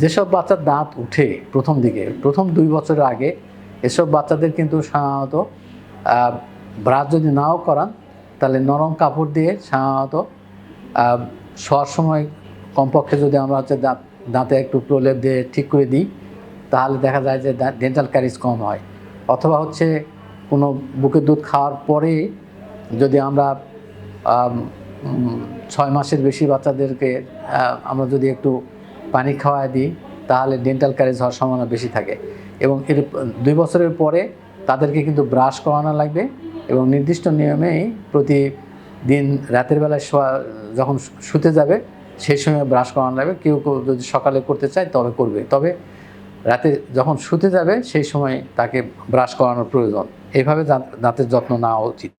যেসব বাচ্চার দাঁত উঠে প্রথম দিকে, প্রথম দুই বছরের আগে, এসব বাচ্চাদের কিন্তু সাধারণত ব্রাশ যদি নাও করান, তাহলে নরম কাপড় দিয়ে সাধারণত শোয়ার সময় কমপক্ষে যদি আমরা হচ্ছে দাঁত, দাঁতে একটু প্রলেপ দিয়ে ঠিক করে দিই, তাহলে দেখা যায় যে ডেন্টাল ক্যারিজ কম হয়। অথবা হচ্ছে কোনো বুকের দুধ খাওয়ার পরে যদি আমরা ছয় মাসের বেশি বাচ্চাদেরকে আমরা যদি একটু পানি খাওয়ায় দিই, তাহলে ডেন্টাল ক্যারেজ হওয়ার সম্ভাবনা বেশি থাকে। এবং এর দুই বছরের পরে তাদেরকে কিন্তু ব্রাশ করানো লাগবে এবং নির্দিষ্ট নিয়মেই প্রতিদিন রাতের বেলায় শোয়া, যখন শুতে যাবে সেই সময় ব্রাশ করানো লাগবে। কেউ কেউ যদি সকালে করতে চায়, তবে করবে। তবে রাতে যখন শুতে যাবে, সেই সময় তাকে ব্রাশ করানোর প্রয়োজন। এইভাবে দাঁত- দাঁতের যত্ন নেওয়া উচিত।